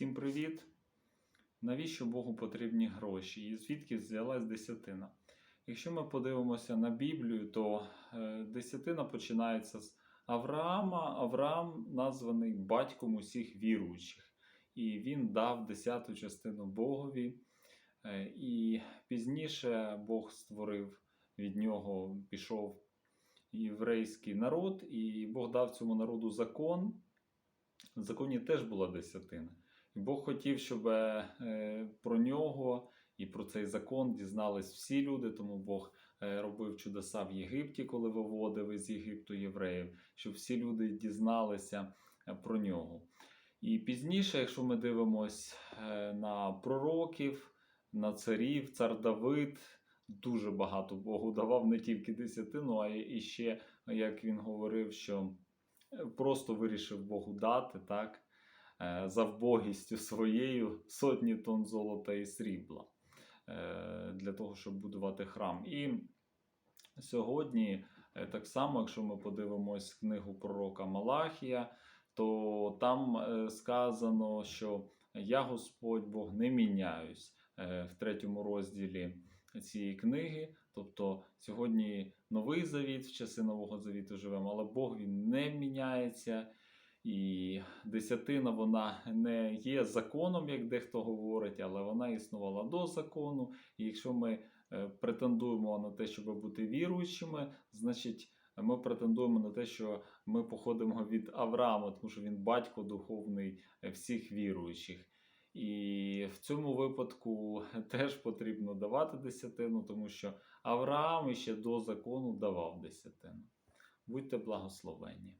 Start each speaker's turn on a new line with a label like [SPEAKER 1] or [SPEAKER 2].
[SPEAKER 1] Всім привіт! Навіщо Богу потрібні гроші? І звідки взялась десятина? Якщо ми подивимося на Біблію, то е, десятина починається з Авраама. Авраам названий батьком усіх віруючих, і він дав десяту частину Богові. Е, І пізніше Бог створив від нього, пішов єврейський народ, і Бог дав цьому народу закон. В законі теж була десятина. Бог хотів, щоб е, про нього і про цей закон дізнались всі люди, тому Бог е, робив чудеса в Єгипті, коли виводив із Єгипту євреїв, щоб всі люди дізналися е, про нього. І пізніше, якщо ми дивимось на пророків, на царів, цар Давид дуже багато Богу давав не тільки десятину, а і ще, як він говорив, що просто вирішив Богу дати, так, е, за вбогістю своєю сотні тонн золота і срібла е, для того, щоб будувати храм. І сьогодні, е, так само, якщо ми подивимось книгу пророка Малахія, то там сказано, що я Господь Бог не міняюсь в третьому розділі цієї книги. Тобто сьогодні новий завіт, в часи Нового Завіту живемо, але Бог він не міняється. І десятина вона не є законом, як дехто говорить, але вона існувала до закону. І якщо ми е, претендуємо на те, щоб бути віруючими, значить ми претендуємо на те, що ми походимо від Авраама, тому що він батько духовний е, всіх віруючих. І в цьому випадку теж потрібно давати десятину, тому що Авраам іще до закону давав десятину. Будьте благословені.